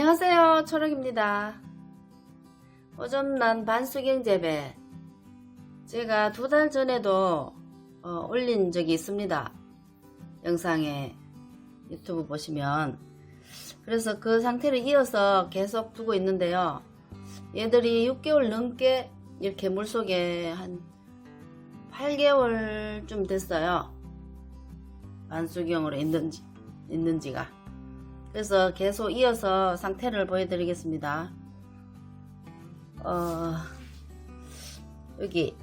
안녕하세요 초록입니다. 오점난 반수경 재배. 제가 두 달 전에도 어, 올린 적이 있습니다. 영상에 유튜브 보시면. 그래서 그 상태를 이어서 계속 두고 있는데요. 얘들이 6개월 넘게 이렇게 물속에 한 8개월쯤 됐어요. 반수경으로 있는, 지, 있는 지가 그래서 계속 이어서 상태를 보여드리겠습니다. 어, 여기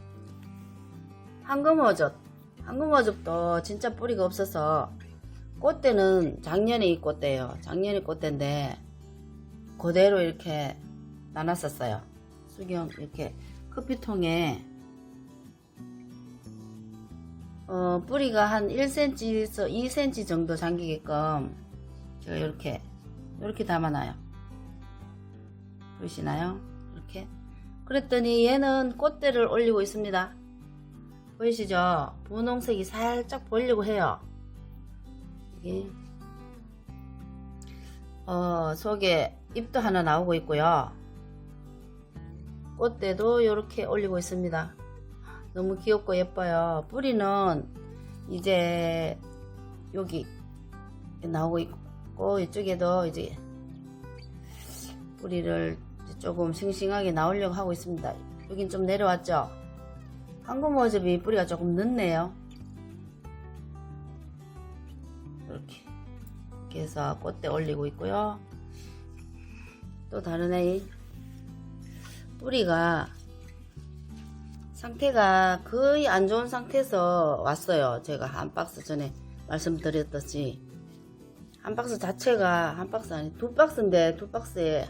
황금어죽 황금어죽도 진짜 뿌리가 없어서 꽃대는 작년에 이 꽃대예요. 작년에 꽃대인데 그대로 이렇게 나눴었어요. 수경 이렇게 커피통에 어, 뿌리가 한 1cm에서 2cm 정도 잠기게끔 제가 이렇게 이렇게 담아놔요. 보이시나요? 이렇게. 그랬더니 얘는 꽃대를 올리고 있습니다. 보이시죠? 분홍색이 살짝 보려고 해요. 이게 어, 속에 잎도 하나 나오고 있고요. 꽃대도 이렇게 올리고 있습니다. 너무 귀엽고 예뻐요. 뿌리는 이제 여기 나오고 있고 있 고 이쪽에도 이제 뿌리를 조금 싱싱하게 나오려고 하고 있습니다. 여긴 좀 내려왔죠? 황금어접이 뿌리가 조금 늦네요. 이렇게 이렇게 해서 꽃대 올리고 있고요. 또 다른 애 뿌리가 상태가 거의 안 좋은 상태에서 왔어요. 제가 한 박스 전에 말씀드렸듯이 한 박스 자체가 한 박스 아니 두 박스인데 두 박스에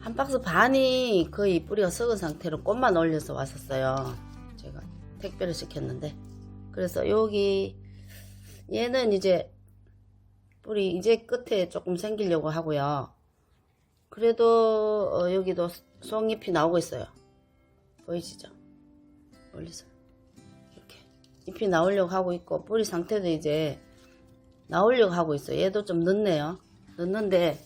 한 박스 반이 거의 뿌리가 썩은 상태로 꽃만 올려서 왔었어요. 제가 택배를 시켰는데 그래서 여기 얘는 이제 뿌리 이제 끝에 조금 생기려고 하고요. 그래도 어, 여기도 송잎이 나오고 있어요. 보이시죠? 멀리서 이렇게 잎이 나오려고 하고 있고 뿌리 상태도 이제 나오려고 하고 있어요. 얘도 좀 늦네요. 늦는데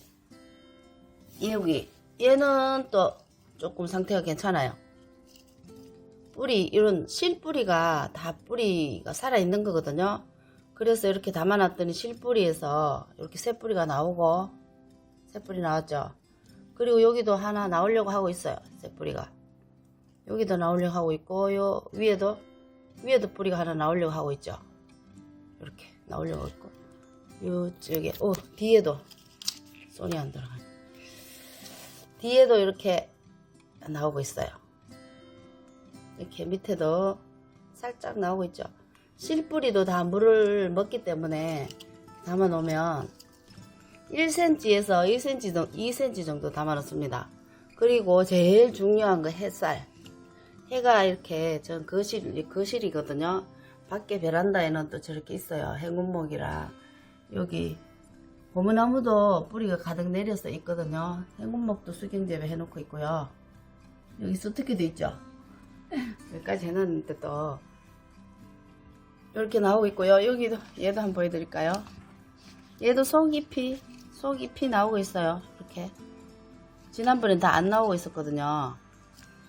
여기 얘는 또 조금 상태가 괜찮아요. 뿌리 이런 실뿌리가 다 뿌리가 살아있는 거거든요. 그래서 이렇게 담아놨더니 실뿌리에서 이렇게 새뿌리가 나오고 새뿌리 나왔죠. 그리고 여기도 하나 나오려고 하고 있어요. 새뿌리가. 여기도 나오려고 하고 있고 요 위에도 위에도 뿌리가 하나 나오려고 하고 있죠. 이렇게 나오려고 있고 요쪽에 어 뒤에도. 손이 안 들어가네 뒤에도 이렇게 나오고 있어요. 이렇게 밑에도 살짝 나오고 있죠. 실뿌리도 다 물을 먹기 때문에 담아 놓으면 1cm에서 2cm, 정도, 2cm 정도 담아 놓습니다. 그리고 제일 중요한 거 햇살. 해가 이렇게 전 거실, 거실이거든요. 밖에 베란다에는 또 저렇게 있어요. 행운목이라 여기 고무나무도 뿌리가 가득 내려서 있거든요. 행운목도 수경재배 해놓고 있고요. 여기 수특기도 있죠. 여기까지 해놨는데 또 이렇게 나오고 있고요. 여기도 얘도 한번 보여드릴까요? 얘도 속잎이 속잎이 나오고 있어요. 이렇게 지난번엔 다 안 나오고 있었거든요.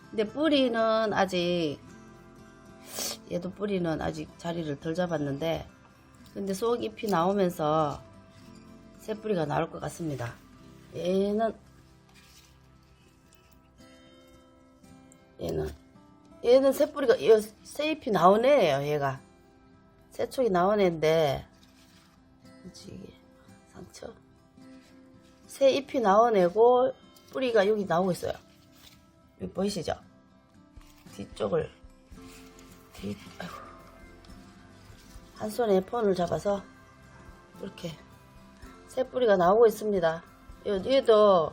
근데 뿌리는 아직 얘도 뿌리는 아직 자리를 덜 잡았는데 근데 속잎이 나오면서 새뿌리가 나올 것 같습니다. 얘는 얘는 얘는 새뿌리가 새잎이 애예요. 얘가 새촉이 애인데 이게 상처 새잎이 나온 애고 뿌리가 여기 나오고 있어요. 여기 보이시죠? 뒤쪽을 뒤 아이고. 한 손에 폰을 잡아서 이렇게 새 뿌리가 나오고 있습니다. 얘도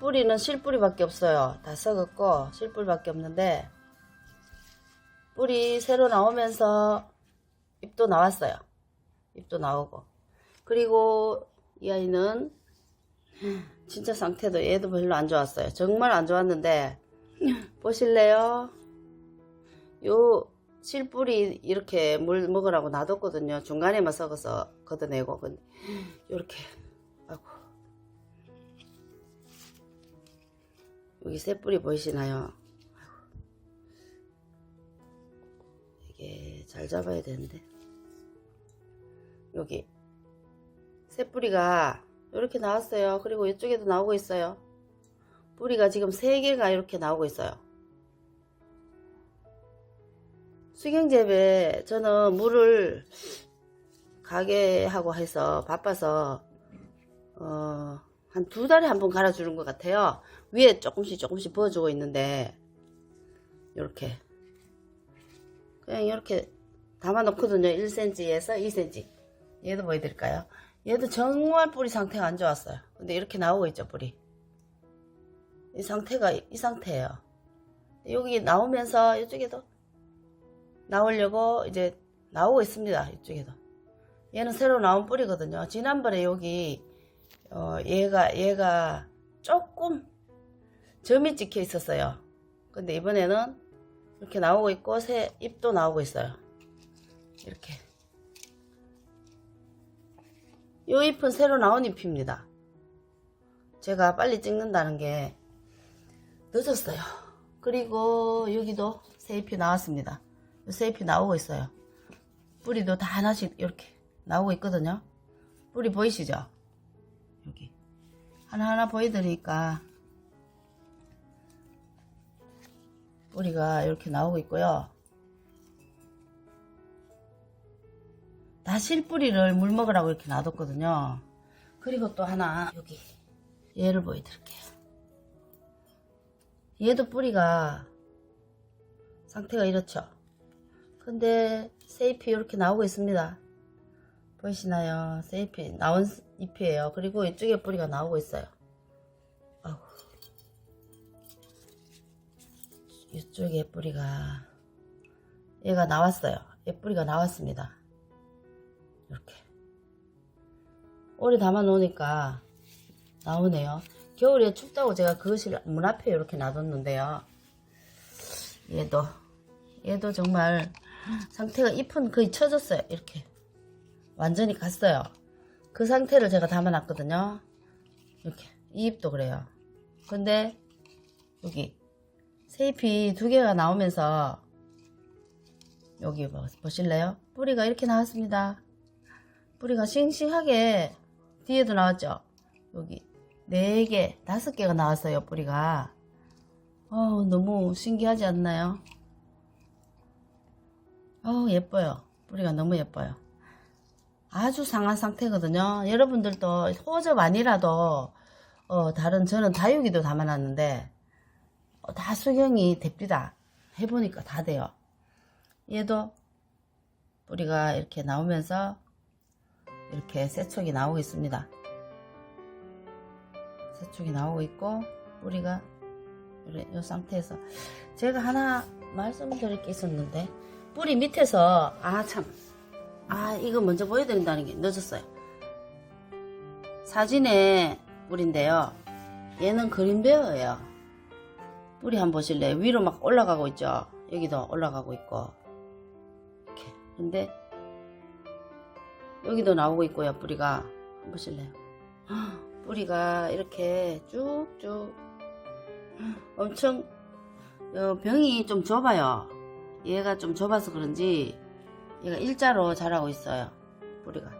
뿌리는 실뿌리밖에 없어요. 다 썩었고 실뿌리밖에 없는데 뿌리 새로 나오면서 잎도 나왔어요. 잎도 나오고 그리고 이 아이는 진짜 상태도 얘도 별로 안 좋았어요. 정말 안 좋았는데 보실래요? 요 실뿌리 이렇게 물 먹으라고 놔뒀거든요. 중간에만 썩어서 걷어내고 근데 이렇게 아고 여기 새뿌리 보이시나요? 이게 잘 잡아야 되는데 여기 새뿌리가 이렇게 나왔어요. 그리고 이쪽에도 나오고 있어요. 뿌리가 지금 3개가 이렇게 나오고 있어요. 수경재배 저는 물을 가게하고 해서 바빠서 어, 한 두 달에 한 번 갈아주는 것 같아요. 위에 조금씩 조금씩 부어주고 있는데 이렇게 그냥 이렇게 담아 놓거든요. 1cm에서 2cm. 얘도 보여드릴까요? 얘도 정말 뿌리 상태가 안 좋았어요. 근데 이렇게 나오고 있죠, 뿌리. 이 상태가 이 상태예요. 여기 나오면서 이쪽에도 나오려고 이제 나오고 있습니다. 이쪽에도. 얘는 새로 나온 뿌리거든요. 지난번에 여기 어, 얘가 얘가 조금 점이 찍혀 있었어요. 근데 이번에는 이렇게 나오고 있고 새 잎도 나오고 있어요. 이렇게. 이 잎은 새로 나온 잎입니다. 제가 빨리 찍는다는 게 늦었어요. 그리고 여기도 새 잎이 나왔습니다. 새 잎이 나오고 있어요. 뿌리도 다 하나씩 이렇게 나오고 있거든요. 뿌리 보이시죠? 여기 하나하나 보여드리니까 뿌리가 이렇게 나오고 있고요. 다 실뿌리를 물 먹으라고 이렇게 놔뒀거든요. 그리고 또 하나 여기 얘를 보여드릴게요. 얘도 뿌리가 상태가 이렇죠. 근데 새잎이 이렇게 나오고 있습니다. 보이시나요? 새잎이 나온 잎이에요. 그리고 이쪽에 뿌리가 나오고 있어요. 아우. 이쪽에 뿌리가 얘가 나왔어요. 얘 뿌리가 나왔습니다. 이렇게 오래 담아 놓으니까 나오네요. 겨울에 춥다고 제가 그것을 문 앞에 이렇게 놔뒀는데요. 얘도 얘도 정말 상태가 잎은 거의 쳐졌어요. 이렇게 완전히 갔어요. 그 상태를 제가 담아놨거든요. 이렇게 이 잎도 그래요. 근데 여기 새 잎이 두 개가 나오면서 여기 뭐, 보실래요? 뿌리가 이렇게 나왔습니다. 뿌리가 싱싱하게 뒤에도 나왔죠. 여기 네 개, 다섯 개가 나왔어요. 뿌리가. 어 너무 신기하지 않나요? 어 예뻐요. 뿌리가 너무 예뻐요. 아주 상한 상태거든요. 여러분들도 호접 아니라도 어, 다른 저는 다육이도 담아놨는데 어, 다 수경이 됩니다. 해보니까 다 돼요. 얘도 뿌리가 이렇게 나오면서 이렇게 새촉이 나오고 있습니다. 새촉이 나오고 있고 뿌리가 이이 상태에서 제가 하나 말씀드릴 게 있었는데 뿌리 밑에서 아 참 아 이거 먼저 보여드린다는 게 늦었어요. 사진에 뿌리인데요. 얘는 그린베어예요. 뿌리 한번 보실래요? 위로 막 올라가고 있죠. 여기도 올라가고 있고 이렇게 근데 여기도 나오고 있고요. 뿌리가 한번 보실래요? 헉, 뿌리가 이렇게 쭉쭉 엄청 어, 병이 좀 좁아요. 얘가 좀 좁아서 그런지 얘가 일자로 자라고 있어요. 뿌리가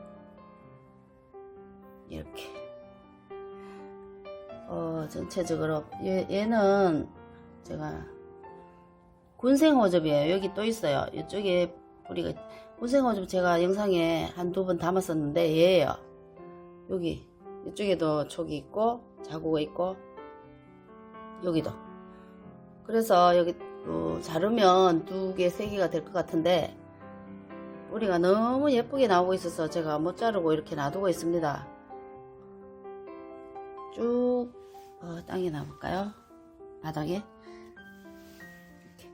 이렇게 어, 전체적으로 얘, 얘는 제가 군생호접이에요. 여기 또 있어요. 이쪽에 뿌리가 군생호접 제가 영상에 한 두 번 담았었는데 얘예요. 여기 이쪽에도 촉이 있고 자구가 있고 여기도 그래서 여기 어, 자르면 두 개, 세 개가 될 것 같은데 뿌리가 너무 예쁘게 나오고 있어서 제가 못 자르고 이렇게 놔두고 있습니다. 쭉 어, 땅에 놔볼까요? 바닥에 이렇게.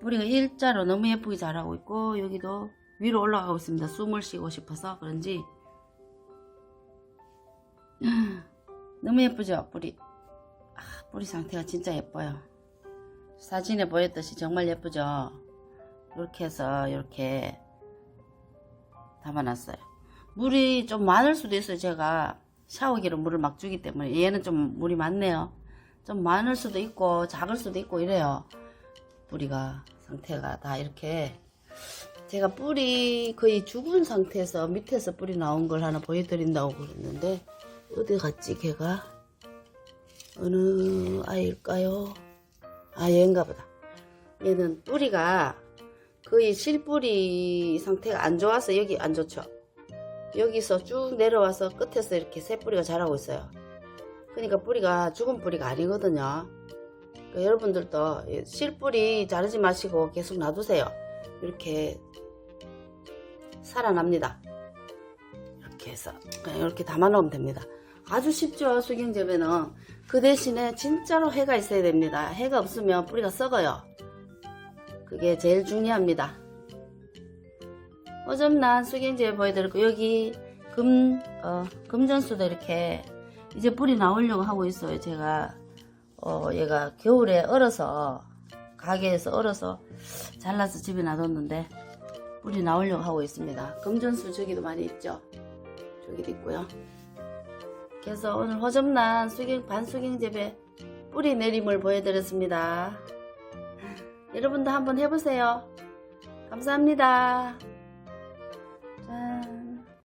뿌리가 일자로 너무 예쁘게 자라고 있고 여기도 위로 올라가고 있습니다. 숨을 쉬고 싶어서 그런지 너무 예쁘죠 뿌리 아, 뿌리 상태가 진짜 예뻐요. 사진에 보였듯이 정말 예쁘죠? 이렇게 해서 이렇게 담아놨어요. 물이 좀 많을 수도 있어요. 제가 샤워기로 물을 막 주기 때문에 얘는 좀 물이 많네요. 좀 많을 수도 있고 작을 수도 있고 이래요. 뿌리가 상태가 다 이렇게 제가 뿌리 거의 죽은 상태에서 밑에서 뿌리 나온 걸 하나 보여드린다고 그랬는데 어디 갔지 걔가 어느 아이일까요? 아 얘인가 보다. 얘는 뿌리가 거의 실뿌리 상태가 안 좋아서 여기 안 좋죠. 여기서 쭉 내려와서 끝에서 이렇게 새 뿌리가 자라고 있어요. 그러니까 뿌리가 죽은 뿌리가 아니거든요. 그러니까 여러분들도 이 실뿌리 자르지 마시고 계속 놔두세요. 이렇게 살아납니다. 이렇게 해서 이렇게 담아 놓으면 됩니다. 아주 쉽죠 수경재배는 그 대신에 진짜로 해가 있어야 됩니다. 해가 없으면 뿌리가 썩어요. 그게 제일 중요합니다. 어점난 수경재 보여드렸고 여기 금 어, 금전수도 이렇게 이제 뿌리 나오려고 하고 있어요. 제가 어, 얘가 겨울에 얼어서 가게에서 얼어서 잘라서 집에 놔뒀는데 뿌리 나오려고 하고 있습니다. 금전수 저기도 많이 있죠. 저기도 있고요. 그래서 오늘 호접난 수경 반수경 재배 뿌리 내림을 보여드렸습니다. 여러분도 한번 해보세요. 감사합니다.